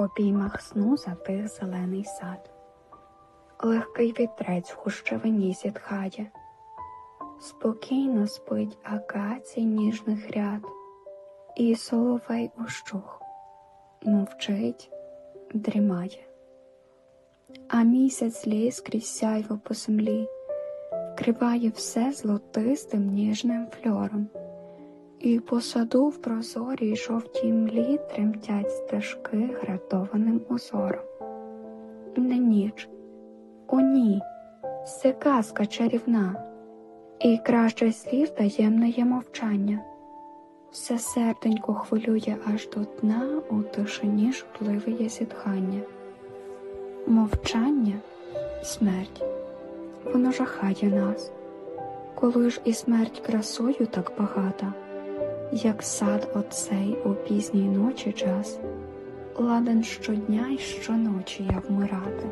В обіймах сну затих зелений сад. Легкий вітрець в хущевині зітхає. Спокійно спить акацій ніжних ряд, і соловей ущух, мовчить, дрімає. А місяць ліз крізь сяйво по землі, вкриває все золотистим ніжним фльором, і по саду в прозорій жовтій млі тремтять стежки гратованим узором. Не ніч, о ні, це казка чарівна, і краще слів таємне є мовчання. Все серденько хвилює аж до дна у тишині журливе є зітхання. Мовчання смерть, воно жахає нас, коли ж і смерть красою так багата, як сад оцей у пізній ночі час, ладен щодня й щоночі я вмирати.